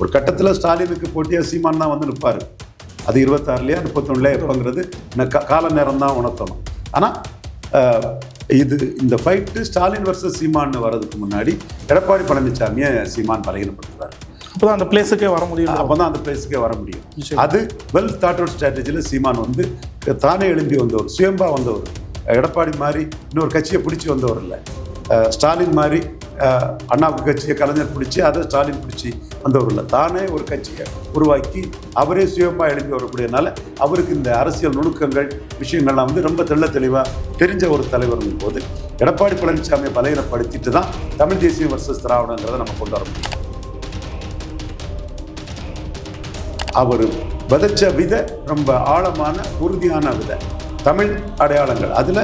ஒரு கட்டத்தில் ஸ்டாலினுக்கு போட்டியாக சீமான் தான் வந்து நிற்பார் அது இருபத்தாறுலையா முப்பத்தொன்னுலையா எப்போங்கிறது? கால நேரம் தான் உணர்த்தணும். ஆனால் இது இந்த ஃபைட்டு ஸ்டாலின் வர்சஸ் சீமான் வர்றதுக்கு முன்னாடி எடப்பாடி பழனிசாமியை சீமான் பலகீனப்படுத்துறாரு. அப்போ அந்த பிளேஸுக்கே வர முடியும் அப்போ தான் அந்த பிளேஸுக்கே வர முடியும். அது வெல் தாட் அவுட் ஸ்ட்ராட்டஜியில் சீமான் வந்து தானே எழும்பி வந்தவர் சுயம்பா வந்தவர். எடப்பாடி மாதிரி இன்னொரு கட்சியை பிடிச்சி வந்தவர் இல்லை. ஸ்டாலின் மாதிரி அண்ணாவுக்கு கட்சியை கலைஞர் பிடிச்சி அதை ஸ்டாலின் பிடிச்சி வந்தவர் தானே ஒரு கட்சியை உருவாக்கி அவரே சுயமாக எழுதி வரக்கூடியனால அவருக்கு இந்த அரசியல் நுணுக்கங்கள் விஷயங்கள்லாம் வந்து ரொம்ப தெள்ள தெளிவாக தெரிஞ்ச ஒரு தலைவர்னும் போது எடப்பாடி பழனிசாமியை பலகீனப்படுத்திட்டு தான் தமிழ் தேசியம் வர்சஸ் திராவிடங்கிறத நம்ம கொண்டு வர முடியும். அவர் விதைச்ச விதை ரொம்ப ஆழமான உறுதியான விதை. தமிழ் அடையாளங்கள். அதில்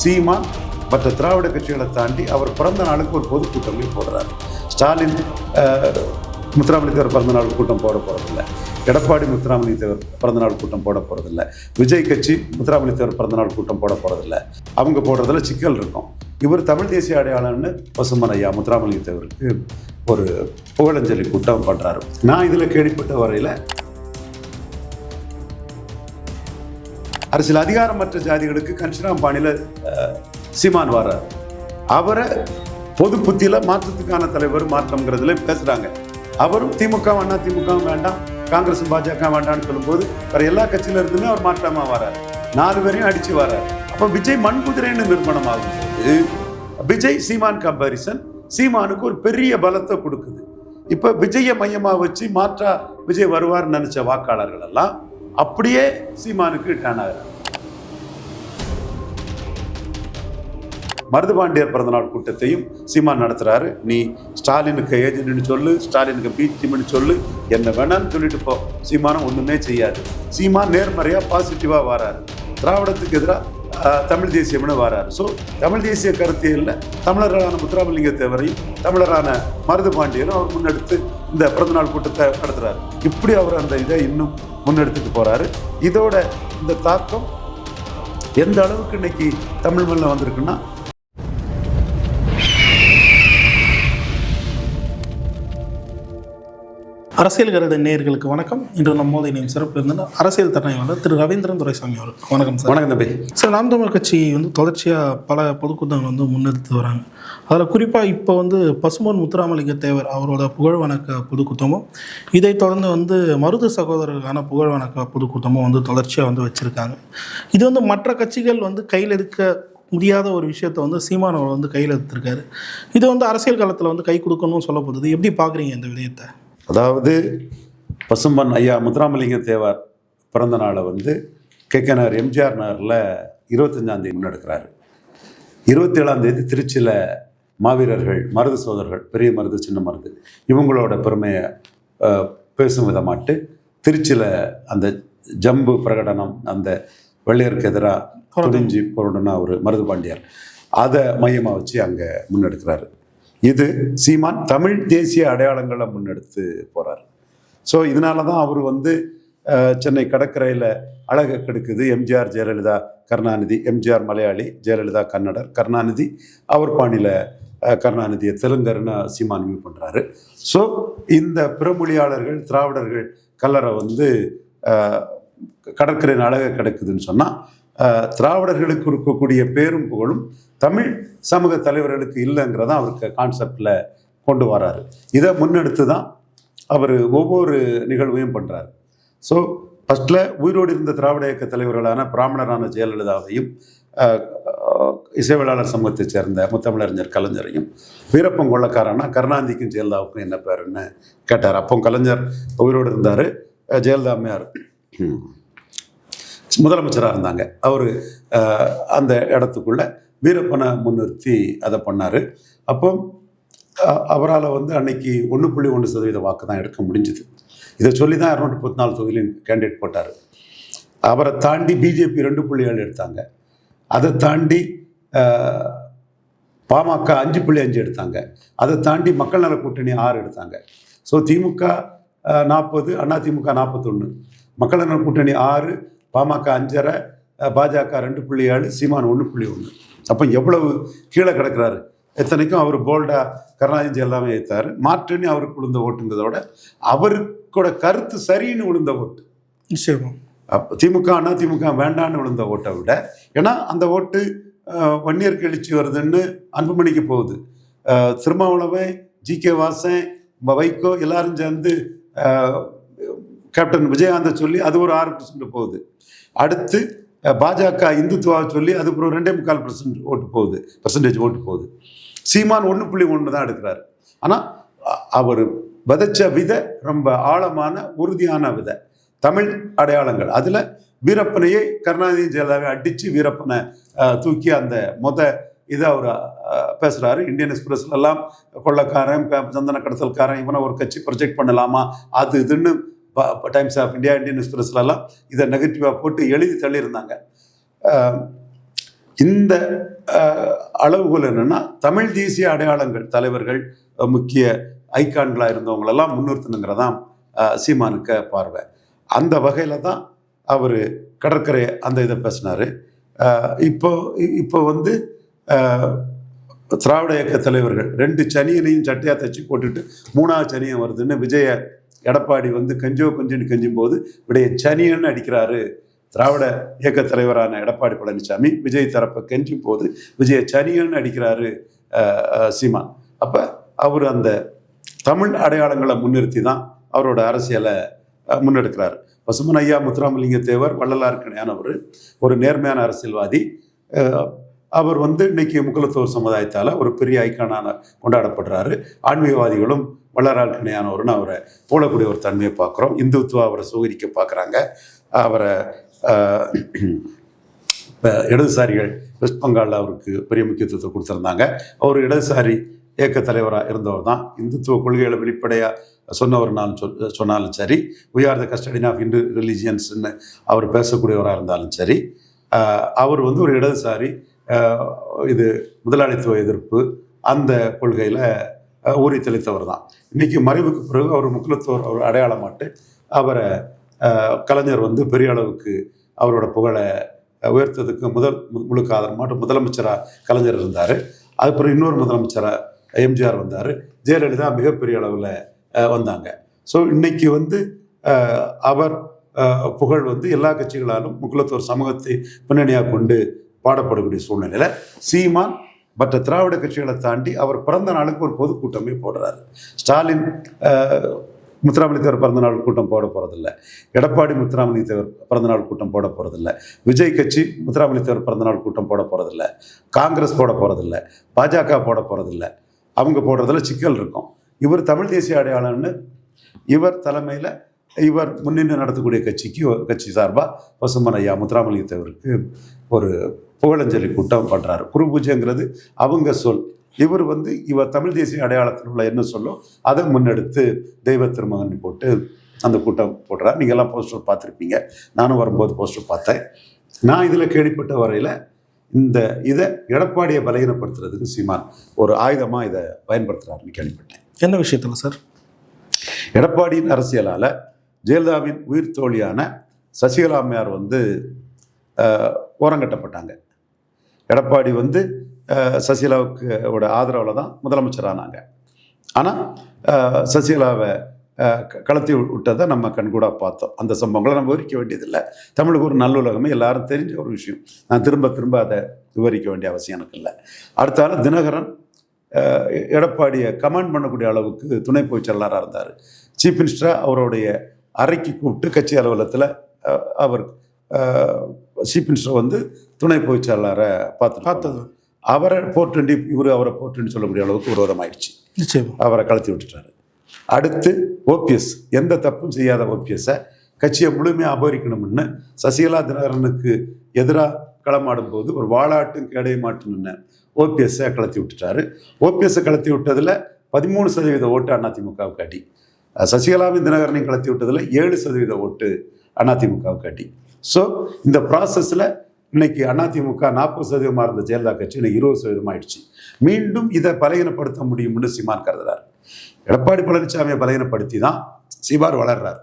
சீமான் மற்ற திராவிட கட்சிகளை தாண்டி அவர் பிறந்த நாளுக்கு ஒரு பொதுக்கூட்டமே போடுறாரு. ஸ்டாலின் அஹ், முத்துராமலிங்க தேவர் பிறந்த நாள் கூட்டம் போட போகிறதில்ல எடப்பாடி முத்துராமலிங்க தேவர் பிறந்த நாள் கூட்டம் போட போகிறதில்ல விஜய் கட்சி முத்துராமலிங்க தேவர் பிறந்த நாள் கூட்டம் போட போகிறதில்ல அவங்க போடுறதுல சிக்கல் இருக்கும். இவர் தமிழ் தேசிய அடையாளம்னு பசுமன் ஐயா முத்துராமலிங்க தேவருக்கு ஒரு புகழஞ்சலி கூட்டம் பண்ணுறாரு நான் இதில் கேள்விப்பட்ட வரையில் அரசியல் அதிகாரமற்ற ஜாதிகளுக்கு கன்ஷிராம் பாணியில் சீமான் வர்றார் அவரை பொது புத்தியில் மாற்றத்துக்கான தலைவர் மாற்றம்ங்கிறதுல பேசுகிறாங்க அவரும் திமுக அண்ணா திமுக வேண்டாம் காங்கிரஸ் பாஜக வேண்டாம்னு சொல்லும்போது வேற எல்லா கட்சியில இருந்துமே அவர் மாற்றமா வரார். நாலு பேரையும் அடிச்சு வரார். அப்போ விஜய் மண் குதிரைன்னு நிர்மாணம் ஆகும்போது விஜய் சீமான் கம்பாரிசன் சீமானுக்கு ஒரு பெரிய பலத்தை கொடுக்குது. இப்போ விஜயை மையமாக வச்சு மாற்றா விஜய் வருவார்னு நினைச்ச வாக்காளர்கள் எல்லாம் அப்படியே சீமானுக்கு டேன் ஆகிறாங்க. மருதுபாண்டியர் பிறந்தநாள் கூட்டத்தையும் சீமான் நடத்துறாரு. நீ ஸ்டாலினுக்கு ஏஜென்ட்னு சொல்லு ஸ்டாலினுக்கு பி டீம்னு சொல்லு என்ன வேணான்னு சொல்லிட்டு போ. சீமானம் ஒன்றுமே செய்யாது. சீமான் நேர்மறையாக பாசிட்டிவாக வராரு. திராவிடத்துக்கு எதிராக தமிழ் தேசியம்னு வராரு. ஸோ தமிழ் தேசிய கருத்தியல்ல தமிழர்களான முத்துராமலிங்க தேவரையும் தமிழரான மருது பாண்டியரும் அவர் முன்னெடுத்து இந்த பிறந்தநாள் கூட்டத்தை நடத்துகிறாரு இப்படி அவர் அந்த இதை இன்னும் முன்னெடுத்துட்டு போகிறாரு இதோட இந்த தாக்கம் எந்த அளவுக்கு இன்னைக்கு தமிழ் மண்ணில் வந்திருக்குன்னா அரசியல் கருத நேயர்களுக்கு வணக்கம். இன்று நம்மோது இணையும் சிறப்பு இருந்தது அரசியல் தலைவர் திரு ரவீந்திரன் துரைசாமி அவர்கள். வணக்கம் சார். வணக்கம் தம்பி. சார் நாம் தமிழர் கட்சி வந்து தொடர்ச்சியாக பல பொதுக்கூட்டங்கள் வந்து முன்னெடுத்து வராங்க. அதில் குறிப்பாக இப்போ வந்து பசும்பொன் முத்துராமலிங்க தேவர் அவரோட புகழ் வணக்க பொதுக்கூட்டமும் இதைத் தொடர்ந்து வந்து மருது சகோதரர்களுக்கான புகழ் வணக்க பொதுக்கூட்டமும் வந்து தொடர்ச்சியாக வந்து வச்சுருக்காங்க. இது வந்து மற்ற கட்சிகள் வந்து கையில் எடுக்க முடியாத ஒரு விஷயத்தை வந்து சீமான் அவர் வந்து கையில் எடுத்திருக்காரு. இது வந்து அரசியல் காலத்தில் வந்து கை கொடுக்கணும்னு சொல்லப்படுது. எப்படி பார்க்குறீங்க இந்த விடயத்தை? அதாவது பசும்பன் ஐயா முத்துராமலிங்க தேவர் பிறந்த நாளை வந்து கேகேநகர் எம்ஜிஆர் நகரில் இருபத்தஞ்சாந்தேதி முன்னெடுக்கிறாரு. இருபத்தேழாம் தேதி திருச்சியில் மாவீரர்கள் மருது சோதரர்கள் பெரிய மருது சின்ன மருது இவங்களோட பெருமையை பேசும் விதமாட்டு திருச்சியில் அந்த ஜம்பு பிரகடனம் அந்த வெள்ளையருக்கு எதிராக துணிஞ்சு போடணும்னா ஒரு மருது பாண்டியார் அதை மையமாக வச்சு அங்கே முன்னெடுக்கிறாரு. இது சீமான் தமிழ் தேசிய அடையாளங்களை முன்னெடுத்து போகிறார் ஸோ இதனால தான் அவர் வந்து சென்னை கடற்கரையில் அழக கெடுக்குது. எம்ஜிஆர் ஜெயலலிதா கருணாநிதி எம்ஜிஆர் மலையாளி ஜெயலலிதா கன்னடர் கருணாநிதி. அவர் பாணியில் கருணாநிதியை தெலுங்கர்னு சீமான் வியூ பண்ணுறாரு ஸோ இந்த பிறமொழியாளர்கள் திராவிடர்கள் கல்லறை வந்து கடற்கரையின் அழகாக கிடக்குதுன்னு சொன்னால் திராவிடர்களுக்கு இருக்கக்கூடிய பேரும் புகழும் தமிழ் சமூக தலைவர்களுக்கு இல்லைங்கிறதான் அவருக்கு கான்செப்டில் கொண்டு வராரு. இதை முன்னெடுத்து தான் அவர் ஒவ்வொரு நிகழ்வையும் பண்ணுறாரு ஸோ ஃபஸ்ட்டில் உயிரோடு இருந்த திராவிட இயக்க தலைவர்களான பிராமணரான ஜெயலலிதாவையும் அஹ், இசைவியலாளர் சமூகத்தைச் சேர்ந்த முத்தமிழறிஞர் கலைஞரையும் வீரப்பன் கொள்ளக்காரனா கருணாநிதிக்கும் ஜெயலலிதாவுக்கும் என்ன பேருன்னு கேட்டார். அப்போ கலைஞர் உயிரோடு இருந்தார் ஜெயலலிதா அம்மையார். முதலமைச்சராக இருந்தாங்க. அவர் அந்த இடத்துக்குள்ள வீரப்பனை முன்னிறுத்தி அதை பண்ணார். அப்போ அவரால் வந்து அன்னைக்கு ஒன்று புள்ளி ஒன்று சதவீத வாக்கு தான் எடுக்க முடிஞ்சுது. இதை சொல்லி தான் இரநூத்தி முப்பத்தி நாலு தொகுதியிலும் கேண்டிடேட் போட்டார். அவரை தாண்டி பிஜேபி ரெண்டு புள்ளி ஏழு எடுத்தாங்க. அதை தாண்டி பாமக அஞ்சு புள்ளி அஞ்சு எடுத்தாங்க. அதை தாண்டி மக்கள் நல கூட்டணி ஆறு எடுத்தாங்க. ஸோ திமுக நாற்பது அதிமுக நாற்பத்தொன்று மக்கள் நல கூட்டணி ஆறு பாமக அஞ்சரை பாஜக ரெண்டு புள்ளி ஏழு சீமான் ஒன்று புள்ளி ஒன்று அப்போ எவ்வளவு கீழே கிடக்கிறாரு? இத்தனைக்கும் அவர் போல்டா கருணாநிதி எல்லாமே ஏற்றாரு மாற்றுன்னு அவருக்கு விழுந்த ஓட்டுங்கிறத விட அவருக்கோட கருத்து சரின்னு விழுந்த ஓட்டு நிச்சயமா. அப்ப திமுக அண்ணா திமுக வேண்டான்னு விழுந்த ஓட்டை விட ஏன்னா அந்த ஓட்டு வன்னியர் கழிச்சு வருதுன்னு அன்புமணிக்கு போகுது. திருமாவளவன் ஜி கே வாசன் வைகோ எல்லாரும் சேர்ந்து கேப்டன் விஜயகாந்தை சொல்லி அது ஒரு ஆறு பர்சன்ட் போகுது. அடுத்து பாஜக இந்துத்துவாவை சொல்லி அது ஒரு ரெண்டே முக்கால் பர்சன்ட் ஓட்டு போகுது. பர்சன்டேஜ் ஓட்டு போகுது. சீமான் ஒன்று புள்ளி ஒன்று தான் எடுக்கிறாரு. ஆனால் அவர் விதைச்ச விதை ரொம்ப ஆழமான உறுதியான விதை. தமிழ் அடையாளங்கள். அதில் வீரப்பனையே கருணாநிதி ஜெயலலிதாவை அடித்து வீரப்பனை தூக்கி அந்த மொத இதை அவர் பேசுகிறாரு இந்தியன் எக்ஸ்பிரஸ்லாம் கொள்ளக்காரன் க- சந்தன கடத்தல்காரன் இவனை ஒரு கட்சி ப்ரொஜெக்ட் பண்ணலாமா? அது இதுன்னு டைம்ஸ் ஆஃப் இந்தியா இந்தியன் எக்ஸ்பிரஸ்லலாம் இதை நெகட்டிவாக போட்டு எழுதி தள்ளியிருந்தாங்க. இந்த அஹ், அளவுகோல் தமிழ் தேசிய அடையாளங்கள் தலைவர்கள் முக்கிய ஐக்கான்களாக இருந்தவங்களெல்லாம் முன்னிறுத்தணுங்கிறதான் சீமானுக்க பார்வை. அந்த வகையில் தான் அவர் கடற்கரை அந்த இதை பேசினார். இப்போ இப்போ வந்து திராவிட இயக்க தலைவர்கள் ரெண்டு சனியனையும் சட்டையாக தச்சு போட்டுட்டு மூணாவது சனியம் வருதுன்னு விஜய எடப்பாடி வந்து கஞ்சோ கொஞ்சன்னு கெஞ்சும் போது விடைய சனியன்னு அடிக்கிறாரு. திராவிட இயக்க தலைவரான எடப்பாடி பழனிசாமி விஜய் தரப்பை கெஞ்சும் போது விஜய சனியன்னு அடிக்கிறாரு சீமா சீமான். அப்போ அவர் அந்த தமிழ் அடையாளங்களை முன்னிறுத்தி தான் அவரோட அரசியலை முன்னெடுக்கிறார். பசுமன் ஐயா முத்துராமலிங்க தேவர் வள்ளலார் கிணையானவர் ஒரு நேர்மையான அரசியல்வாதி. அவர் வந்து இன்னைக்கு முக்குலத்தோர் சமுதாயத்தால் ஒரு பெரிய ஐக்கானான கொண்டாடப்படுறாரு. ஆன்மீகவாதிகளும் வள்ளலாருக்கு கிணையானவர்னு அவரை போலக்கூடிய ஒரு தன்மையை பார்க்குறோம். இந்துத்துவா அவரை சூகரிக்க பார்க்குறாங்க. அவரை இப்போ இடதுசாரிகள் வெஸ்ட் பெங்காலில் அவருக்கு பெரிய முக்கியத்துவத்தை கொடுத்துருந்தாங்க. அவர் இடதுசாரி இயக்க தலைவராக இருந்தவர் தான். இந்துத்துவ கொள்கைகளை வெளிப்படையாக சொன்னவர்னாலும் சொல் சொன்னாலும் சரி you are the custody of Hindu ரிலிஜியன்ஸ்னு அவர் பேசக்கூடியவராக இருந்தாலும் சரி அவர் வந்து ஒரு இடதுசாரி இது முதலாளித்துவ எதிர்ப்பு அந்த கொள்கையில் ஊறி தெளித்தவர் தான். இன்னைக்கு மறைவுக்கு பிறகு அவர் முக்குலத்தோர் அவர் அடையாளமாட்டு அவரை கலைஞர் வந்து பெரிய அளவுக்கு அவரோட புகழை உயர்த்ததுக்கு முதல் முழுக்க ஆதரமாட்டு முதலமைச்சராக கலைஞர் இருந்தார். அதுக்கப்புறம் இன்னொரு முதலமைச்சராக எம்ஜிஆர் வந்தார். ஜெயலலிதா மிகப்பெரிய அளவில் வந்தாங்க. ஸோ இன்னைக்கு வந்து அவர் புகழ் வந்து எல்லா கட்சிகளாலும் முக்குலத்தோர் சமூகத்தை பின்னணியாக கொண்டு பாடப்படக்கூடிய சூழ்நிலையில் சீமான் மற்ற திராவிட கட்சிகளை தாண்டி அவர் பிறந்த நாளுக்கு ஒரு பொதுக்கூட்டமே போடுறாரு. ஸ்டாலின் அஹ், முத்துராமலிங்க தேவர் பிறந்த நாள் கூட்டம் போட போகிறதில்ல எடப்பாடி முத்துராமலிங்க தேவர் பிறந்த நாள் கூட்டம் போட போகிறதில்ல விஜய் கட்சி முத்துராமலிங்க தேவர் பிறந்த நாள் கூட்டம் போட போகிறதில்ல காங்கிரஸ் போட போகிறதில்ல பாஜக போட போகிறதில்ல அவங்க போடுறதுல சிக்கல் இருக்கும். இவர் தமிழ் தேசிய அடையாளம்னு இவர் தலைமையில் இவர் முன்னின்று நடத்தக்கூடிய கட்சிக்கு கட்சி சார்பாக பசுமன் ஐயா முத்துராமலிங்க தேவருக்கு ஒரு புகழஞ்சலி கூட்டம் பண்ணுறாரு குரு பூஜைங்கிறது அவங்க சொல். இவர் வந்து இவர் தமிழ் தேசிய அடையாளத்தில் உள்ள என்ன சொல்லோ அதை முன்னெடுத்து தெய்வ திருமகன் போட்டு அந்த கூட்டம் போடுறார். நீங்கள் எல்லாம் போஸ்டர் பார்த்துருப்பீங்க. நானும் வரும்போது போஸ்டர் பார்த்தேன். நான் இதில் கேள்விப்பட்ட வரையில் இந்த இதை எடப்பாடியை பலகீனப்படுத்துறதுக்கு சீமான் ஒரு ஆயுதமாக இதை பயன்படுத்துகிறாருன்னு கேள்விப்பட்டேன். என்ன விஷயத்தில் சார்? எடப்பாடியின் அரசியலால் ஜெயலலிதாவின் உயிர் தோழியான சசிகலா அம்மையார் வந்து ஓரங்கட்டப்பட்டாங்க எடப்பாடி வந்து அஹ், சசிகலாவுக்கு ஓட ஆதரவில் தான் முதலமைச்சரானாங்க. ஆனால் சசிகலாவை க- கலத்தி விட்டதை நம்ம கண்கூடாக பார்த்தோம். அந்த சம்பவங்களை நம்ம விவரிக்க வேண்டியதில்லை. தமிழுக்கு ஒரு நல்லுலகமே எல்லாரும் தெரிஞ்ச ஒரு விஷயம். நான் திரும்ப திரும்ப அதை விவரிக்க வேண்டிய அவசியம் எனக்கு இல்லை. அடுத்தால தினகரன். எடப்பாடியை கமாண்ட் பண்ணக்கூடிய அளவுக்கு துணை பொதுச்செயலாளராக இருந்தார். சீஃப் மினிஸ்டராக அவருடைய அறைக்கு கூப்பிட்டு கட்சி அலுவலகத்தில் அவர் சீஃப் மினிஸ்டர் வந்து துணை பொதுச் செயலாளரை பார்த்து பார்த்தது. அவரை போட்டுண்டி இவர் அவரை போட்டுன்னு சொல்லக்கூடிய அளவுக்கு விரோதமாயிடுச்சு நிச்சயமா. அவரை கலத்தி விட்டுட்டாரு. அடுத்து ஓபிஎஸ் எந்த தப்பும் செய்யாத ஓபிஎஸ்ஸை கட்சியை முழுமையாக அபகரிக்கணும்னு சசிகலா தினகரனுக்கு எதிராக களமாடும் போது ஒரு வாளாட்டும் கேடைய மாட்டுன்னு ஓபிஎஸ்ஸை கலத்தி விட்டுட்டாரு. ஓபிஎஸ்ஸை கலத்தி விட்டதில் பதிமூணு சதவீத ஓட்டு அதிமுகவுக்கு அடி. சசிகலாவின் தினகரனையும் கலத்தி விட்டதில் ஏழு சதவீத ஓட்டு அதிமுகவுக்கு அடி. ஸோ இந்த ப்ராசஸில் இன்னைக்கு அதிமுக நாற்பது சதவீதமாக இருந்த ஜெயலலிதா கட்சி இன்னைக்கு இருபது சதவீதம் ஆயிடுச்சு. மீண்டும் இதை பலகீனப்படுத்த முடியும்னு சீமான் கருதுறார். எடப்பாடி பழனிசாமியை பலகீனப்படுத்தி தான் சீமார் வளர்றார்.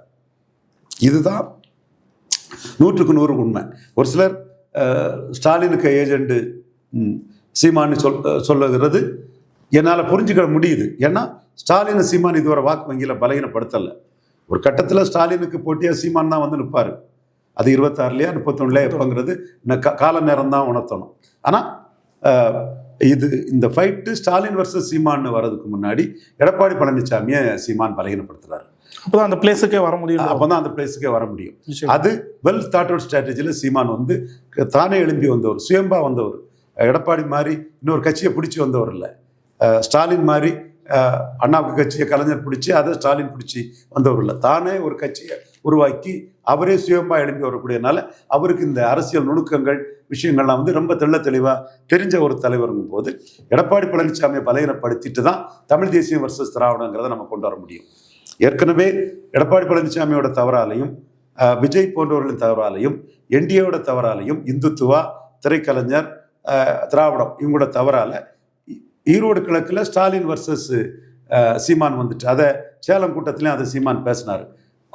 இதுதான் நூற்றுக்கு நூறு உண்மை. ஒரு சிலர் ஸ்டாலினுக்கு ஏஜெண்டு சீமான்னு சொல் சொல்லுகிறது. என்னால் புரிஞ்சுக்க முடியுது. ஏன்னா ஸ்டாலின் சீமான் இதுவரை வாக்கு வங்கியில் பலகீனப்படுத்தலை. ஒரு கட்டத்தில் ஸ்டாலினுக்கு போட்டியாக சீமான் தான் வந்து நிற்பார் அது இருபத்தாறுலையா முப்பத்தொன்னுலையா எப்போங்கிறது கால நேரம் தான் உணர்த்தணும் ஆனால் இது இந்த ஃபைட்டு ஸ்டாலின் வர்சஸ் சீமான் வர்றதுக்கு முன்னாடி எடப்பாடி பழனிசாமியை சீமான் பலகீனப்படுத்துறாரு. அப்பதான் அந்த பிளேஸுக்கே வர முடியும் அப்போ தான் அந்த பிளேஸுக்கே வர முடியும். அது வெல் தாட் அவுட் ஸ்ட்ராட்டஜியில் சீமான் வந்து தானே எழும்பி வந்தவர் சுயம்பா வந்தவர். எடப்பாடி மாதிரி இன்னொரு கட்சியை பிடிச்சி வந்தவர் இல்லை. ஸ்டாலின் மாதிரி அண்ணாவுக்கு கட்சியை கலைஞர் பிடிச்சி அதை ஸ்டாலின் பிடிச்சி வந்தவர் இல்லை. தானே ஒரு கட்சியை உருவாக்கி அவரே சுயமாக எழும்பி வரக்கூடியனால அவருக்கு இந்த அரசியல் நுணுக்கங்கள் விஷயங்கள்லாம் வந்து ரொம்ப தெள்ள தெளிவாக தெரிஞ்ச ஒரு தலைவருங்கும் போது எடப்பாடி பழனிசாமியை பலகீனப்படுத்திட்டு தான் தமிழ் தேசியம் வர்சஸ் திராவிடங்கிறத நம்ம கொண்டு வர முடியும். ஏற்கனவே எடப்பாடி பழனிசாமியோட தவறாலையும் விஜய் போன்றவர்களின் தவறாலையும் என்டிஏவோட தவறாலையும் இந்துத்துவா திரைக்கலைஞர் திராவிடம் இவங்களோட தவறால ஈரோடு கிழக்கில் ஸ்டாலின் வர்சஸ் சீமான் வந்துட்டு அதை சேலம் கூட்டத்திலையும் அதை சீமான் பேசினார்.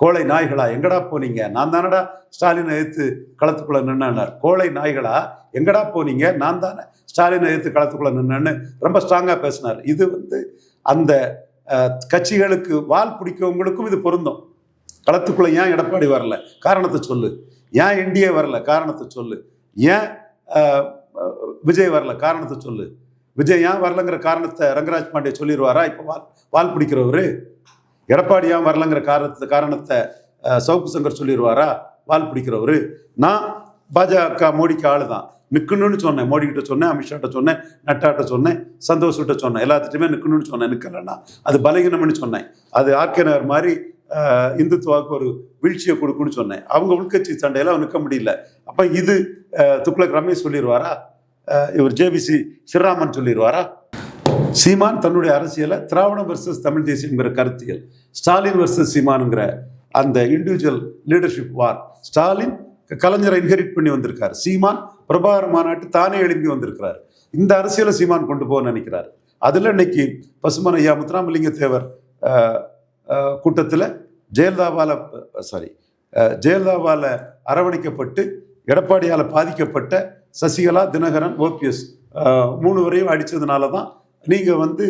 கோழை நாய்களா? எங்கடா போனீங்க? நான் தானடா ஸ்டாலினை எதிர்த்து களத்துக்குள்ள நின்னார் கோழை நாய்களா? எங்கடா போனீங்க? நான் தானே ஸ்டாலினை எதிர்த்து களத்துக்குள்ள நின்னேன்னு ரொம்ப ஸ்ட்ராங்காக பேசினார். இது வந்து அந்த கட்சிகளுக்கு வால் பிடிக்கவங்களுக்கும் இது பொருந்தும். களத்துக்குள்ள ஏன் எடப்பாடி வரல? காரணத்தை சொல்லு. ஏன் என்டிஏ வரல? காரணத்தை சொல்லு. ஏன் விஜய் வரல? காரணத்தை சொல்லு. விஜய் ஏன் வரலங்கிற காரணத்தை ரங்கராஜ் பாண்டே சொல்லிடுவாரா? இப்போ வால் வால் பிடிக்கிறவரு? எடப்பாடியா வரலங்கிற காரணத்து காரணத்தை சவுக்கு சங்கர் சொல்லிடுவாரா வால் பிடிக்கிறவரு. நான் பாஜக மோடிக்கு ஆளு தான் நிற்கணும்னு சொன்னேன். மோடி கிட்ட சொன்னேன் அமித்ஷாட்ட சொன்னேன் நட்டாட்ட சொன்னேன் சந்தோஷ்கிட்ட சொன்னேன். எல்லாத்துட்டையுமே நிற்கணும்னு சொன்னேன். நிற்கலன்னா அது பலகீனம்னு சொன்னேன். அது ஆர்கே நகர் மாதிரி இந்துத்துவாவுக்கு ஒரு வீழ்ச்சியை கொடுக்குன்னு சொன்னேன். அவங்க உள்கட்சி சண்டையெல்லாம் நிற்க முடியல. அப்போ இது துக்ளக் ரமேஷ் சொல்லிடுவாரா இவர் ஜேபிசி ஸ்ரீராமன் சொல்லிடுவாரா சீமான் தன்னுடைய அரசியலை திராவிடம் வர்சஸ் தமிழ் தேசியங்கிற கருத்தியல் ஸ்டாலின் வர்சஸ் சீமானுங்கிற அந்த இண்டிவிஜுவல் லீடர்ஷிப் வார் ஸ்டாலின் கலைஞரை இன்ஹெரிட் பண்ணி வந்திருக்காரு. சீமான் பிரபாகர் மாநாட்டு தானே எழுப்பி வந்திருக்கிறார். இந்த அரசியலை சீமான் கொண்டு போக நினைக்கிறார். அதில் இன்னைக்கு பசுமன் ஐயா முத்துராமலிங்க தேவர் கூட்டத்தில் ஜெயலலிதாவால் சாரி ஜெயலலிதாவால் அரவணைக்கப்பட்டு எடப்பாடியால் பாதிக்கப்பட்ட சசிகலா தினகரன் ஓபிஎஸ் மூணு வரையும் அடித்ததுனால தான் நீங்கள் வந்து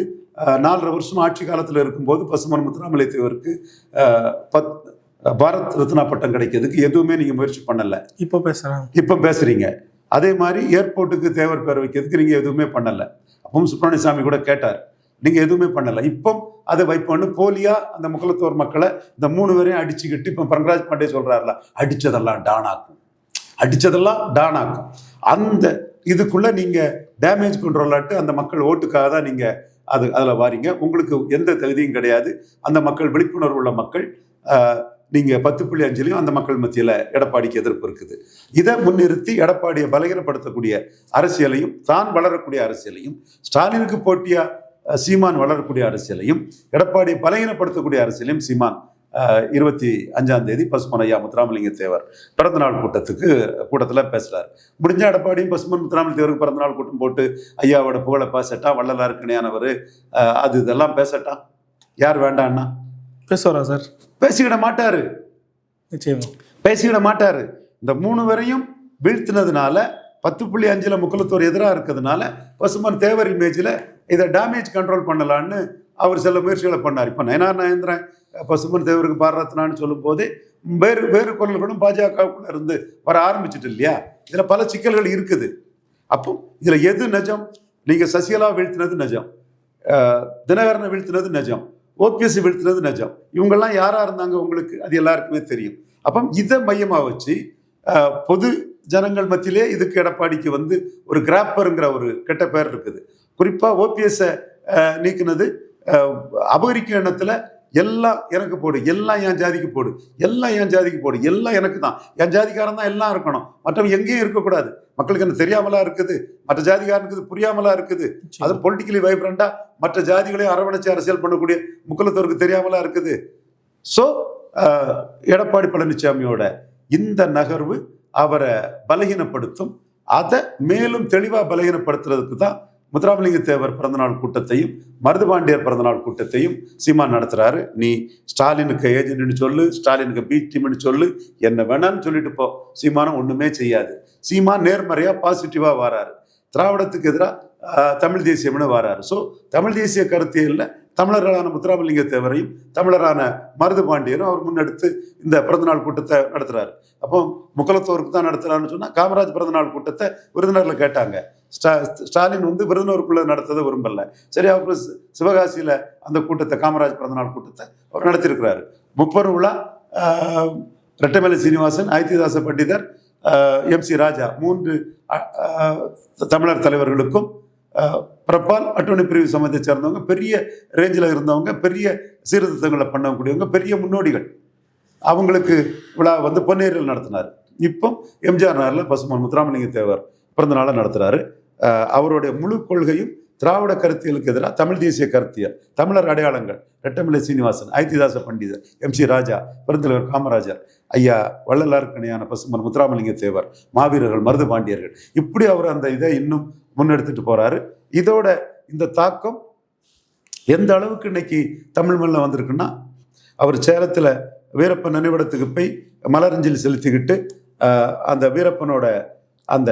நாலரை வருஷம் ஆட்சி காலத்தில் இருக்கும்போது பசுமன் முத்துராமலிங்க தேவருக்கு பத் பாரத் ரத்னா பட்டம் கிடைக்கிறதுக்கு எதுவுமே நீங்கள் முயற்சி பண்ணலை. இப்போ பேசுறாங்க இப்போ பேசுறீங்க. அதே மாதிரி ஏர்போர்ட்டுக்கு தேவர் பேர் வைக்கிறதுக்கு நீங்கள் எதுவுமே பண்ணலை. அப்பவும் சுப்பிரமணிய சாமி கூட கேட்டார். நீங்கள் எதுவுமே பண்ணலை. இப்போ அதை வைப்போன்னு போலியா அந்த முகலத்தோர் மக்களை இந்த மூணு பேரையும் அடிச்சுக்கிட்டு இப்போ பங்கராஜ் பாண்டே சொல்கிறாருல அடித்ததெல்லாம் டானாக்கும். அடித்ததெல்லாம் டானாக்கும். அந்த இதுக்குள்ள நீங்கள் டேமேஜ் கண்ட்ரோலாட்டு அந்த மக்கள் ஓட்டுக்காக தான் நீங்கள் அது அதில் வாரீங்க. உங்களுக்கு எந்த தகுதியும் கிடையாது. அந்த மக்கள் விழிப்புணர்வு உள்ள மக்கள் நீங்கள் பத்து புள்ளி அஞ்சுலையும் அந்த மக்கள் மத்தியில் எடப்பாடிக்கு எதிர்ப்பு இருக்குது. இதை முன்னிறுத்தி எடப்பாடியை பலகீனப்படுத்தக்கூடிய அரசியலையும் தான் வளரக்கூடிய அரசியலையும் ஸ்டாலினுக்கு போட்டியா சீமான் வளரக்கூடிய அரசியலையும் எடப்பாடியை பலகீனப்படுத்தக்கூடிய அரசியலையும் சீமான் இருபத்தி அஞ்சாம் தேதி பசுமன் ஐயா முத்துராமலிங்க தேவர் பிறந்தநாள் கூட்டத்துக்கு கூட்டத்தில் பேசுறாரு. முடிஞ்ச எடப்பாடியும் பசுமன் முத்துராமலிங்க தேவருக்கு பிறந்தநாள் கூட்டம் போட்டு ஐயாவோட புகழை பேசட்டான் வள்ளலாருக்கு இணையானவர் அஹ், அது இதெல்லாம் பேசட்டான் யார் வேண்டான்னா? பேசுவாரா சார்? பேசிக்கிட மாட்டாரு. நிச்சயமா. பேசிக்கிட மாட்டாரு. இந்த மூணு வரையும் வீழ்த்தினதுனால பத்து புள்ளி அஞ்சில் முக்குலத்தோர் எதிராக இருக்கிறதுனால பசுமன் தேவர் இமேஜில் இதை டேமேஜ் கண்ட்ரோல் பண்ணலான்னு அவர் சில முயற்சிகளை பண்ணார். இப்போ நயனார் நயந்திரன் பசுமன் தேவருக்கு பாரரத்னான்னு சொல்லும்போது வேறு வேறு குரல்களும் பாஜகவுக்குள்ள இருந்து வர ஆரம்பிச்சிட்டு இல்லையா? இதில் பல சிக்கல்கள் இருக்குது. அப்போ இதில் எது நிஜம்? நீங்கள் சசிகலா வீழ்த்தினது நிஜம். தினகரனை வீழ்த்தினது நிஜம். ஓபிஎஸ்சி வீழ்த்தினது நிஜம். இவங்கெல்லாம் யாராக இருந்தாங்க உங்களுக்கு? அது எல்லாருக்குமே தெரியும். அப்போ இதை மையமாக வச்சு பொது ஜனங்கள் மத்தியிலே இதுக்கு எடப்பாடிக்கு வந்து ஒரு கிராப்பருங்கிற ஒரு கெட்ட பேர் இருக்குது. குறிப்பாக ஓபிஎஸ்ஸை நீக்கினது அபகரிக்கும் எண்ணத்தில் எல்லாம் எனக்கு போடு எல்லாம் என் ஜாதிக்கு போடு எல்லாம் என் ஜாதிக்கு போடு எல்லாம் எனக்கு தான். என் ஜாதிக்காரன் தான் எல்லாம் இருக்கணும். மற்றவங்க எங்கேயும் இருக்கக்கூடாது. மக்களுக்கு என்ன தெரியாமலா இருக்குது? மற்ற ஜாதிக்காரனுக்கு புரியாமலா இருக்குது? அது பொலிட்டிக்கலி வைப்ரண்டா மற்ற ஜாதிகளையும் அரவணைச்சு அரசியல் பண்ணக்கூடிய முக்குலத்தோருக்கு தெரியாமலா இருக்குது. ஸோ எடப்பாடி பழனிசாமியோட இந்த நகர்வு அவரை பலகீனப்படுத்தும். அதை மேலும் தெளிவாக பலகீனப்படுத்துறதுக்கு தான் முத்துராமலிங்க தேவர் பிறந்தநாள் கூட்டத்தையும் மருதுபாண்டியர் பிறந்தநாள் கூட்டத்தையும் சீமான் நடத்துறாரு. நீ ஸ்டாலினுக்கு ஏஜென்ட்னு சொல்லு ஸ்டாலினுக்கு பி டீம்னு சொல்லு என்ன வேணான்னு சொல்லிட்டு போ. சீமானம் ஒண்ணுமே செய்யாது. சீமான் நேர்மறையா பாசிட்டிவாக வராரு. திராவிடத்துக்கு எதிராக தமிழ் தேசியம்னு வராரு. ஸோ தமிழ் தேசிய கருத்தியலில் தமிழர்களான முத்துராமலிங்க தேவரையும் தமிழரான மருது பாண்டியரும் அவர் முன்னெடுத்து இந்த பிறந்தநாள் கூட்டத்தை நடத்துறாரு. அப்போ முக்கலத்தோருக்கு தான் நடத்துறாருன்னு சொன்னா காமராஜ் பிறந்தநாள் கூட்டத்தை விருதுநர்ல கேட்டாங்க. ஸ்டா ஸ்டாலின் வந்து விருதுநருக்குள்ள நடத்ததை விரும்பல. சரி அப்புறம் சிவகாசியில அந்த கூட்டத்தை காமராஜ் பிறந்தநாள் கூட்டத்தை அவர் நடத்தியிருக்கிறாரு. முப்பது விழா ரெட்டமலை சீனிவாசன் ஐத்தியதாச பண்டிதர் எம் சி ராஜா மூன்று தமிழர் தலைவர்களுக்கும் பிரபால் அட்டோனி பிரிவு சமயத்தை சேர்ந்தவங்க பெரிய ரேஞ்சில் இருந்தவங்க பெரிய சீர்திருத்தங்களை பண்ணக்கூடியவங்க பெரிய முன்னோடிகள். அவங்களுக்கு விழா வந்து பொன்னேரியில் நடத்தினார். இப்போ எம்ஜிஆர் நகரில் பசுமன் முத்துராமலிங்க தேவர் பிறந்த நாளை நடத்துகிறாரு அவருடைய முழு கொள்கையும் திராவிட கருத்தியலுக்கு எதிராக தமிழ் தேசிய கருத்தியல் தமிழர் அடையாளங்கள் ரெட்டமில்லை சீனிவாசன் ஐத்திதாச பண்டிதர் எம் சி ராஜா பெருந்தலைவர் காமராஜர் ஐயா வள்ளலாருக்கணியான பசுமன் முத்துராமலிங்க தேவர் மாவீரர்கள் மருது பாண்டியர்கள். இப்படி அவர் அந்த இதை இன்னும் முன்னெடுத்துட்டு போறாரு. இதோட இந்த தாக்கம் எந்த அளவுக்கு இன்னைக்கு தமிழ் மண்ணில் வந்திருக்குன்னா அவர் சேலத்தில் வீரப்பன் நினைவிடத்துக்கு போய் மலரஞ்சலி செலுத்திக்கிட்டு அந்த வீரப்பனோட அந்த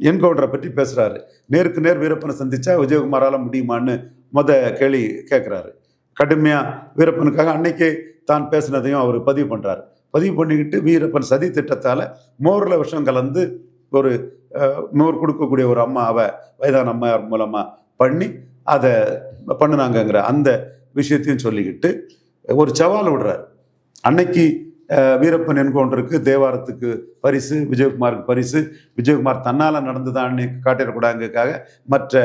என்கவுண்டரை பற்றி பேசுகிறாரு நேருக்கு நேர் வீரப்பனை சந்தித்தா விஜயகுமாரால் முடியுமான்னு முத கேள்வி கேட்குறாரு கடுமையாக வீரப்பனுக்காக அன்னைக்கே தான் பேசினதையும் அவர் பதிவு பண்ணுறாரு பதிவு பண்ணிக்கிட்டு வீரப்பன் சதி திட்டத்தால் மோரில் விஷம் கலந்து ஒரு நோர் கொடுக்கக்கூடிய ஒரு அம்மாவை வயதான அம்மையார் மூலமாக பண்ணி அதை பண்ணுனாங்கங்கிற அந்த விஷயத்தையும் சொல்லிக்கிட்டு ஒரு சவால் விடுறாரு. அன்னைக்கு வீரப்பன் என்கவுண்டருக்கு தேவாரத்துக்கு பரிசு விஜயகுமாருக்கு பரிசு விஜயகுமார் தன்னால் நடந்துதான் காட்டிடக்கூடாதுக்காக மற்ற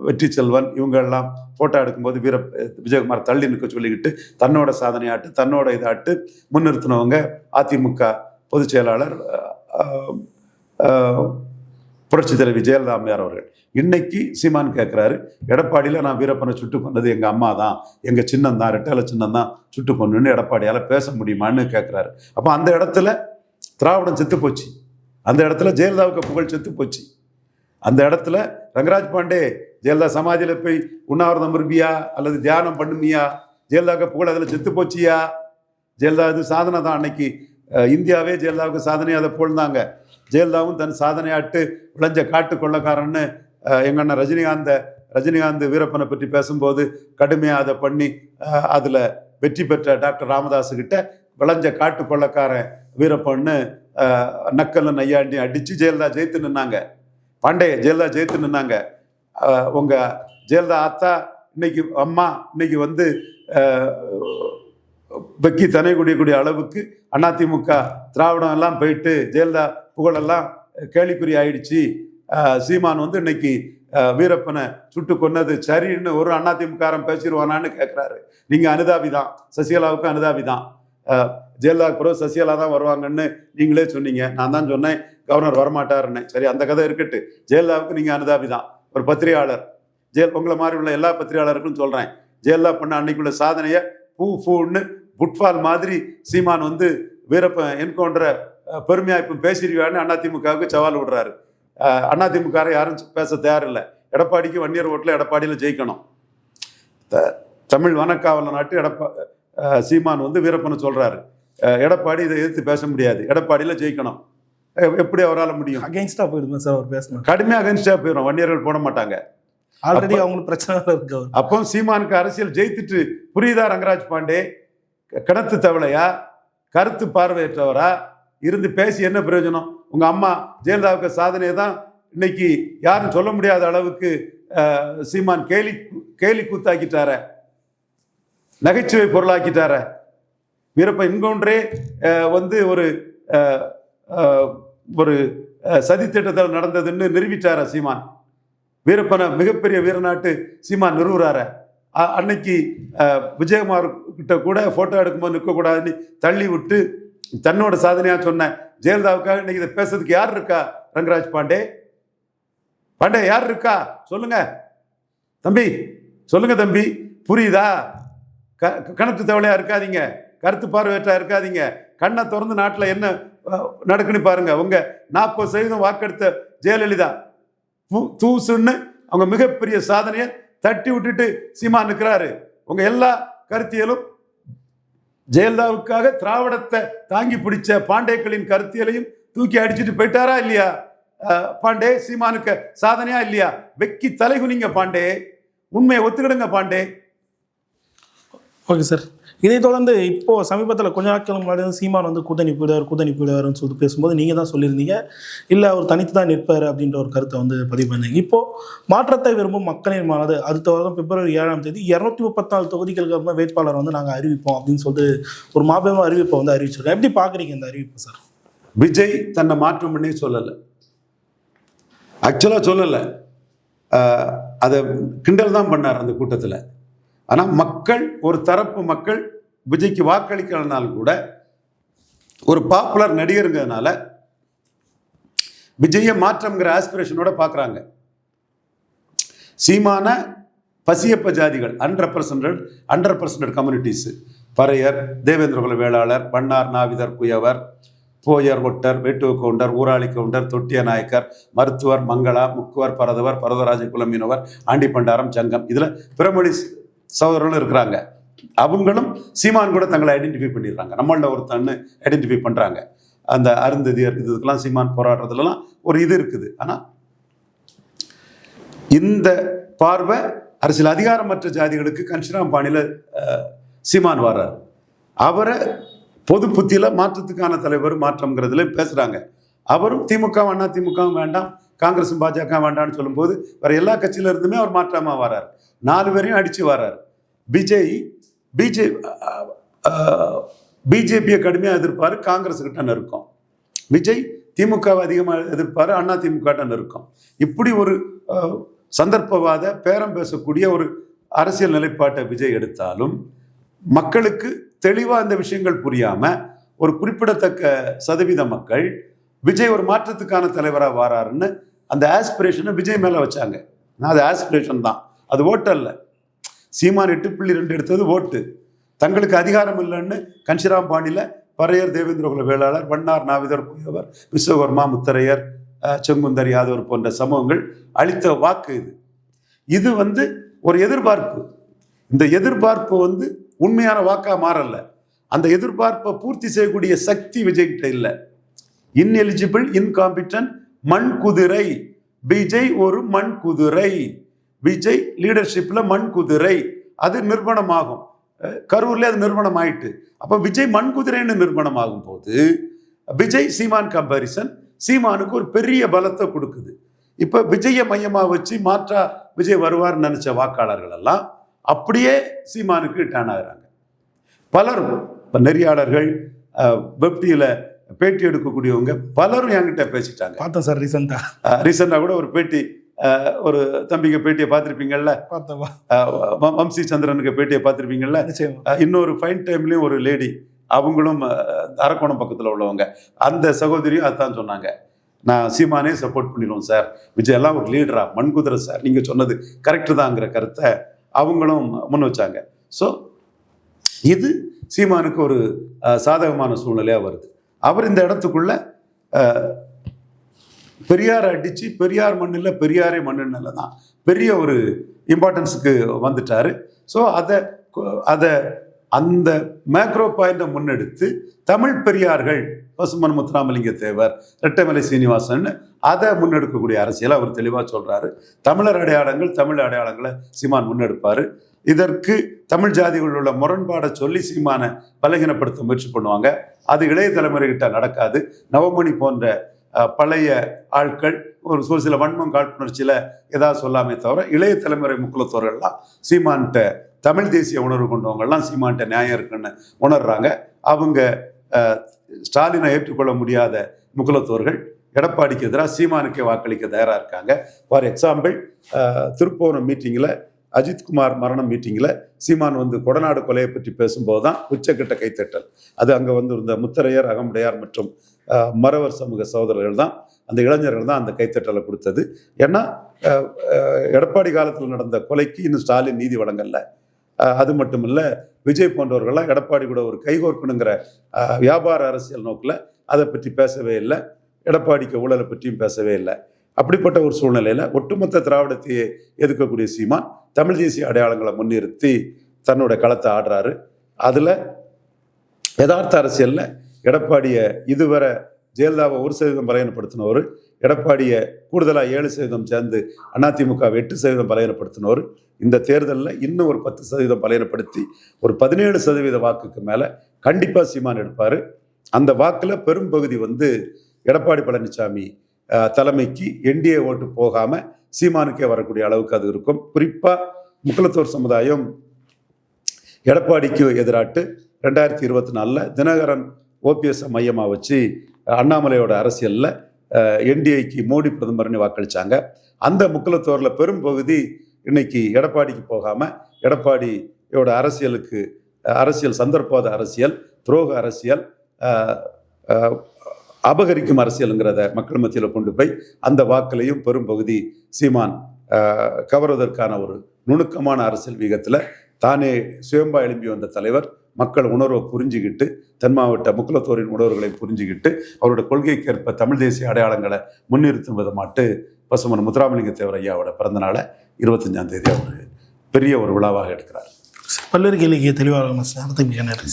வெற்றி செல்வன் இவங்கெல்லாம் ஃபோட்டோ எடுக்கும்போது வீர விஜயகுமார் தள்ளி நிற்க சொல்லிக்கிட்டு தன்னோட சாதனையாட்டு தன்னோட இதாட்டு முன்னிறுத்தினவங்க அதிமுக பொதுச் செயலாளர் புரட்சி புரட்சித் தலைவி ஜெயலலிதா அம்மையார் அவர்கள். இன்னைக்கு சீமான் கேட்குறாரு எடப்பாடியில் நான் வீரப்பனை சுட்டு கொண்டது எங்கள் அம்மா தான் எங்கள் சின்னம் தான் ரெட்டலை சின்னம் தான் சுட்டு கொண்டுன்னு எடப்பாடியால் பேச முடியுமான்னு கேட்குறாரு அப்போ அந்த இடத்துல திராவிடம் செத்து போச்சு. அந்த இடத்துல ஜெயலலிதாவுக்கு புகழ் செத்து போச்சு. அந்த இடத்துல ரங்கராஜ் பாண்டே ஜெயலலிதா சமாதியில் போய் உண்ணாவிரதம் இருப்பியா அல்லது தியானம் பண்ணுமியா ஜெயலலிதாவுக்கு புகழ் அதில் செத்து போச்சியா? ஜெயலலிதா இது சாதனை தான் அன்னைக்கு. இந்தியாவே ஜெயலலிதாவுக்கு சாதனையாக அதை போல்ந்தாங்க ஜெயலலிதாவும் தன் சாதனையாட்டு விளைஞ்ச காட்டு கொள்ளக்காரன்னு அஹ், எங்க அண்ணன் ரஜினிகாந்த ரஜினிகாந்த் வீரப்பனை பற்றி பேசும்போது கடுமையாக அதை பண்ணி அதில் வெற்றி பெற்ற டாக்டர் ராமதாஸுக்கிட்ட விளைஞ்ச காட்டு கொள்ளக்காரன் வீரப்பன்னு நக்கல்ல நையாண்டி அடித்து ஜெயலலிதா ஜெயித்து நின்னாங்க. பாண்டே ஜெயலலிதா ஜெயித்து நின்னாங்க. உங்கள் ஜெயலலிதா ஆத்தா இன்னைக்கு அம்மா இன்னைக்கு வந்து பெக்கி தனை குடியக்கூடிய அளவுக்கு அதிமுக திராவிடம் எல்லாம் போயிட்டு ஜெயலலிதா புகழெல்லாம் கேள்விக்குறி ஆயிடுச்சு. சீமான் வந்து இன்னைக்கு வீரப்பனை சுட்டு கொன்னது. சரின்னு ஒரு அதிமுகாரன் பேசிடுவானான்னு கேட்குறாரு நீங்கள் அனுதாபி தான் சசிகலாவுக்கு அனுதாபி தான் ஜெயலலிதா பிறகு சசிகலா தான் வருவாங்கன்னு நீங்களே சொன்னீங்க. நான் தான் சொன்னேன் கவர்னர் வரமாட்டாருன்னு. சரி அந்த கதை இருக்கட்டு ஜெயலலிதாவுக்கு நீங்கள் அனுதாபி தான் ஒரு பத்திரிகையாளர். ஜெயல் உங்களை மாதிரி உள்ள எல்லா பத்திரிகையாளருக்கும் சொல்கிறேன் ஜெயலலிதா பண்ண அன்னைக்குள்ள சாதனையை பூ பூன்னு புட்பால் மாதிரி சீமான் வந்து வீரப்பன் என்கவுண்டரை பெருமையா இப்போ பேசிடுவான்னு அதிமுகவுக்கு சவால் விடுறாரு. அஹ், அதிமுக யாரும் பேச தயாரில்லை. எடப்பாடிக்கு வன்னியர் ஓட்டில் எடப்பாடியில் ஜெயிக்கணும். த- தமிழ் வனக்காவல நாட்டு எடப்பா சீமான் வந்து வீரப்பனை சொல்றாரு. அஹ், எடப்பாடி இதை எதிர்த்து பேச முடியாது. எடப்பாடியில் ஜெயிக்கணும். எப்படி அவரால் முடியும்? அகேன்ஸ்டாக போயிருந்தேன் சார் அவர் பேசினார் கடுமையாக அகன்ஸ்டாக போயிடும் வன்னியர்கள் போட மாட்டாங்க. ஆல்ரெடி அவங்களுக்கு பிரச்சனை இருக்கு அப்போ சீமானுக்கு அரசியல் ஜெயித்துட்டு புரியுதா ரங்கராஜ் பாண்டே? கிணத்து தவளையா கருத்து பார்வையற்றவரா? இருந்து பேசி என்ன பிரயோஜனம்? உங்கள் அம்மா ஜெயலலிதாவுக்கு சாதனையை தான் இன்னைக்கு யாரும் சொல்ல முடியாத அளவுக்கு சீமான் கேலி கேலி கூத்தாக்கிட்டார. நகைச்சுவை பொருளாக்கிட்டார. வீரப்ப இன்கொன்றே வந்து ஒரு ஒரு சதித்திட்டத்தில் சதி திட்டத்தில் நடந்ததுன்னு நிரூபித்தார சீமான்? வீரப்பனை மிகப்பெரிய வீரநாட்டு சீமான் நிறுவுறாரு அன்னைக்கு விஜயகுமார் கிட்ட கூட ஃபோட்டோ எடுக்கும்போது நிற்கக்கூடாதுன்னு தள்ளி விட்டு தன்னோட சாதனையாக சொன்னேன் ஜெயலலிதாவுக்காக இன்னைக்கு இதை பேசுறதுக்கு யார் இருக்கா ரங்கராஜ் பாண்டே? பாண்டே யார் இருக்கா? சொல்லுங்க. தம்பி சொல்லுங்க தம்பி. புரியுதா? க கணக்கு தவளையாக இருக்காதீங்க. கருத்து பார்வையற்றா இருக்காதீங்க. கண்ணை திறந்து நாட்டில் என்ன நடக்குன்னு பாருங்க. உங்க நாற்பது சதவீதம் வாக்கெடுத்த ஜெயலலிதா. பூ- தூசுன்னு அவங்க மிகப்பெரிய சாதனையை தட்டி விட்டுட்டு சீமா நிற்கிறாரு உங்க எல்லா கருத்தியலும் ஜெயலலிதாவுக்காக திராவிடத்தை தாங்கி பிடிச்ச பாண்டேக்களின் கருத்தியலையும் தூக்கி அடிச்சுட்டு போயிட்டாரா இல்லையா? பாண்டே சீமானுக்கு சாதனையா இல்லையா? வெக்கி தலைகுனிங்க பாண்டே. உண்மையை ஒத்துக்கிடுங்க பாண்டே. Okay sir. இதை தொடர்ந்து இப்போ சமீபத்தில் கொஞ்ச நாட்கள் முன்னாடி வந்து சீமான் வந்து கூட்டணி போயிடுவார் கூட்டணி போயிடுவார்னு சொல்லிட்டு பேசும்போது நீங்கள் தான் சொல்லியிருந்தீங்க. இல்லை அவர் தனித்து தான் நிற்பார் அப்படின்ற ஒரு கருத்தை வந்து பதிவு பண்ணீங்க. இப்போ மாற்றத்தை விரும்பும் மக்களின் மானது அடுத்த வாரம் பிப்ரவரி ஏழாம் தேதி இரநூத்தி முப்பத்தாலு தொகுதிகளுக்கு அப்புறம் வேட்பாளர் வந்து நாங்கள் அறிவிப்போம் அப்படின்னு சொல்லிட்டு ஒரு மாபெரும் அறிவிப்பை வந்து அறிவிச்சிருக்கோம் எப்படி பார்க்குறீங்க இந்த அறிவிப்பு சார்? விஜய் தன்னை மாற்றம் பண்ணி சொல்லலை. ஆக்சுவலாக சொல்லலை. அதை கிண்டல் தான் பண்ணார் அந்த கூட்டத்தில். ஆனால் மக்கள் ஒரு தரப்பு மக்கள் விஜய்க்கு வாக்களிக்கலனாலும் கூட ஒரு பாப்புலர் நடிகருங்கிறதுனால விஜயை மாற்றம்ங்கிற ஆஸ்பிரேஷனோட பார்க்குறாங்க சீமான பசியப்ப ஜாதிகள் unrepresented under communities Paraiyar Devendrakula Vellalar Pannar Navithar Kuyavar Boyar Ottar Vettuva Gounder Urali Gounder Thottiya Nayakkar Maruthuvar Mangala Mukkuvar பரதவர் பரதராஜ குலமீனவர் aunty பண்டாரம் சங்கம். இதில் பிறமொழி சகோதரர்களும் இருக்கிறாங்க. அவங்களும் சீமான் கூட தங்களை ஐடென்டிஃபை பண்ணிடுறாங்க. நம்மள ஒருத்தன்னு ஐடென்டிஃபை பண்ணுறாங்க அந்த அருந்ததியர் இதுக்கெல்லாம் சீமான் போராடுறதுலலாம் ஒரு இது இருக்குது. ஆனால் இந்த பார்வை அரசியல் அதிகாரமற்ற ஜாதிகளுக்கு கன்ஷிராம் பாணியில் சீமான் வர்றார் அவரை பொது புத்தியில் மாற்றத்துக்கான தலைவர் மாற்றம்ங்கிறதுல பேசுகிறாங்க அவரும் திமுக வேண்டாம் திமுகவும் வேண்டாம் காங்கிரஸும் பாஜக வேண்டாம்னு சொல்லும்போது வேற எல்லா கட்சியில இருந்துமே அவர் மாற்றமாக வர்றார் நாலு பேரையும் அடித்து வரார். விஜய் பிஜே பிஜேபியை கடுமையாக எதிர்ப்பார் காங்கிரஸ் கிட்ட நெருக்கம். விஜய் திமுகவை அதிகமாக எதிர்ப்பார் அண்ணா திமுக இருக்கும் இப்படி ஒரு சந்தர்ப்பவாத பேரம் பேசக்கூடிய ஒரு அரசியல் நிலைப்பாட்டை விஜய் எடுத்தாலும் மக்களுக்கு தெளிவாக இந்த விஷயங்கள் புரியாமல் ஒரு குறிப்பிடத்தக்க சதவீத மக்கள் விஜய் ஒரு மாற்றத்துக்கான தலைவராக வாராருன்னு அந்த ஆஸ்பிரேஷனை விஜய் மேலே வச்சாங்க. நான் அது ஆஸ்பிரேஷன் தான். அது ஓட்டல்ல. சீமான் எட்டு புள்ளி ரெண்டு எடுத்தது ஓட்டு. தங்களுக்கு அதிகாரம் இல்லைன்னு கன்சிராம் பாண்டியில் பறையர் தேவேந்திரகுல வேளாளர் வண்ணார் நாவிதர் புயவர் விஸ்வகர்மா முத்தரையர் செங்குந்தர் யாதவர் போன்ற சமூகங்கள் அளித்த வாக்கு இது. இது வந்து ஒரு எதிர்பார்ப்பு. இந்த எதிர்பார்ப்பு வந்து உண்மையான வாக்காக மாறல. அந்த எதிர்பார்ப்பை பூர்த்தி செய்யக்கூடிய சக்தி விஜய்கிட்ட இல்லை. இன்எலிஜிபிள் இன்காம்பிட்டன் மண் குதிரை விஜய் ஒரு மண் குதிரை விஜய் லீடர்ஷிப்ல மண் குதிரை அது நிர்மாணமாகும். அஹ் கரூர்ல அது நிர்மாணம் ஆயிட்டு அப்ப விஜய் மண் குதிரைன்னு நிர்மாணம் ஆகும் போது விஜய் சீமான் கம்பாரிசன் சீமானுக்கு ஒரு பெரிய பலத்தை கொடுக்குது. இப்ப விஜயை மையமா வச்சு மாற்றா விஜய் வருவார்னு நினைச்ச வாக்காளர்கள் எல்லாம் அப்படியே சீமானுக்கு டேன் ஆகுறாங்க. பலரும் இப்போ நெறியாளர்கள் வெப்டியில் பேட்டி எடுக்கக்கூடியவங்க பலரும் என்கிட்ட பேசிட்டாங்க. பார்த்தேன் சார் ரீசெண்டாக ரீசெண்டாக கூட ஒரு பேட்டி ஒரு தம்பிங்க பேட்டியை பார்த்துருப்பீங்கள்ல வம்சி சந்திரனுக்கு பேட்டியை பார்த்துருப்பீங்கள்ல இன்னொரு ஃபைன் டைம்லேயும் ஒரு லேடி அவங்களும் அரக்கோணம் பக்கத்தில் உள்ளவங்க. அந்த சகோதரியும் அதான் சொன்னாங்க. நான் சீமானே சப்போர்ட் பண்ணிடுவோம் சார் விஜய் எல்லாம் ஒரு லீடரா மண்குதிரை சார் நீங்கள் சொன்னது கரெக்டு தாங்கிற கருத்தை அவங்களும் முன் வச்சாங்க. ஸோ இது சீமானுக்கு ஒரு சாதகமான சூழ்நிலையாக வருது. அவர் இந்த இடத்துக்குள்ள பெரியார் அடித்து பெரியார் மண்ணில் பெரியாரே மண்ணில் தான் பெரிய ஒரு இம்பார்ட்டன்ஸுக்கு வந்துட்டார். ஸோ அதை அதை அந்த மேக்ரோ பாயிண்டை முன்னெடுத்து தமிழ் பெரியார்கள் பசுமன் முத்துராமலிங்க தேவர் ரெட்டைமலை சீனிவாசன் அதை முன்னெடுக்கக்கூடிய அரசியலை அவர் தெளிவாக சொல்கிறாரு தமிழர் அடையாளங்கள் தமிழ் அடையாளங்களை சீமான் முன்னெடுப்பார். இதற்கு தமிழ் ஜாதிகளில் உள்ள முரண்பாடை சொல்லி சீமானை பலகீனப்படுத்த முயற்சி பண்ணுவாங்க. அது இளைய தலைமுறைகிட்ட நடக்காது. நவமணி போன்ற பழைய ஆட்கள் ஒரு ஒரு சில வன்மம் காழ்ப்புணர்ச்சியில் ஏதாவது சொல்லாமே தவிர இளைய தலைமுறை முக்குலத்தோர்கள்லாம் சீமான்கிட்ட தமிழ் தேசிய உணர்வு கொண்டவங்கள்லாம் சீமான்கிட்ட நியாயம் இருக்குன்னு உணர்றாங்க. அவங்க ஸ்டாலினை ஏற்றுக்கொள்ள முடியாத முக்குலத்தோர்கள் எடப்பாடிக்கு எதிராக சீமானுக்கே வாக்களிக்க தயாராக இருக்காங்க. ஃபார் எக்ஸாம்பிள் திருப்போணம் மீட்டிங்கில் அஜித்குமார் மரணம் மீட்டிங்கில் சீமான் வந்து கொடநாடு கொலையை பற்றி பேசும்போது தான் உச்சக்கட்ட கைத்தட்டல் அது அங்கே வந்து இருந்த முத்தரையர் அகமுடையார் மற்றும் மறவர் சமூக சகோதரர்கள் தான் அந்த இளைஞர்கள் தான் அந்த கைத்தட்டலை கொடுத்தது. ஏன்னா எடப்பாடி காலத்தில் நடந்த கொலைக்கு இன்னும் ஸ்டாலின் நீதி வழங்கல. அது மட்டும் இல்லை விஜய் போன்றவர்கள்லாம் எடப்பாடி கூட ஒரு கைகோர்க்கணுங்கிற வியாபார அரசியல் நோக்கில் அதை பற்றி பேசவே இல்லை. எடப்பாடிக்கு ஊழலை பற்றியும் பேசவே இல்லை. அப்படிப்பட்ட ஒரு சூழ்நிலையில் ஒட்டுமொத்த திராவிடத்தையே எதிர்க்கக்கூடிய சீமான் தமிழ் தேசிய அடையாளங்களை முன்னிறுத்தி தன்னோட களத்தை ஆடுறாரு. அதில் யதார்த்த அரசியலில் எடப்பாடியை இதுவரை ஜெயலலிதாவை ஒரு சதவீதம் பலகீனப்படுத்தினவர் எடப்பாடியை கூடுதலாக ஏழு சதவீதம் சேர்ந்து அதிமுக எட்டு சதவீதம் பலகீனப்படுத்தினவர். இந்த தேர்தலில் இன்னும் ஒரு பத்து சதவீதம் பலகீனப்படுத்தி ஒரு பதினேழு சதவீத வாக்குக்கு மேலே கண்டிப்பாக சீமான் எடுப்பார். அந்த வாக்கில் பெரும் பகுதி வந்து எடப்பாடி பழனிசாமி தலைமைக்கு என்டிஏ ஓட்டு போகாமல் சீமானுக்கே வரக்கூடிய அளவுக்கு அது இருக்கும். குறிப்பாக முக்குலத்தோர் சமுதாயம் எடப்பாடிக்கு எதிராட்டு ரெண்டாயிரத்தி இருபத்தி நாலில் தினகரன் ஓபிஎஸ் மையமாக வச்சு அண்ணாமலையோட அரசியலில் என்டிஐக்கு மோடி பிரதமர்னு வாக்களித்தாங்க அந்த முக்கலத்தோரில் பெரும் பகுதி இன்னைக்கு எடப்பாடிக்கு போகாமல் எடப்பாடியோட அரசியலுக்கு அரசியல் சந்தர்ப்பாத அரசியல் துரோக அரசியல் அபகரிக்கும் அரசியலுங்கிறத மக்கள் மத்தியில் கொண்டு போய் அந்த வாக்கிலையும் பெரும் பகுதி சீமான் கவர்வதற்கான ஒரு நுணுக்கமான அரசியல் வீகத்தில் தானே சுயம்பா எழும்பி வந்த தலைவர் மக்கள் உணர்வை புரிஞ்சுக்கிட்டு தென் மாவட்ட முக்குலத்தோரின் உணர்வுகளை புரிஞ்சுக்கிட்டு அவரோட கொள்கைக்கேற்ப தமிழ் தேசிய அடையாளங்களை முன்னிறுத்தும் விதமாட்டு பசுமன் முத்துராமலிங்க தேவர் ஐயாவோட பிறந்தநாளை இருபத்தஞ்சாம் தேதி அவர் பெரிய ஒரு விழாவாக எடுக்கிறார். பல்வேறு கேள்விக்கு தெளிவாக சார் மிக நன்றி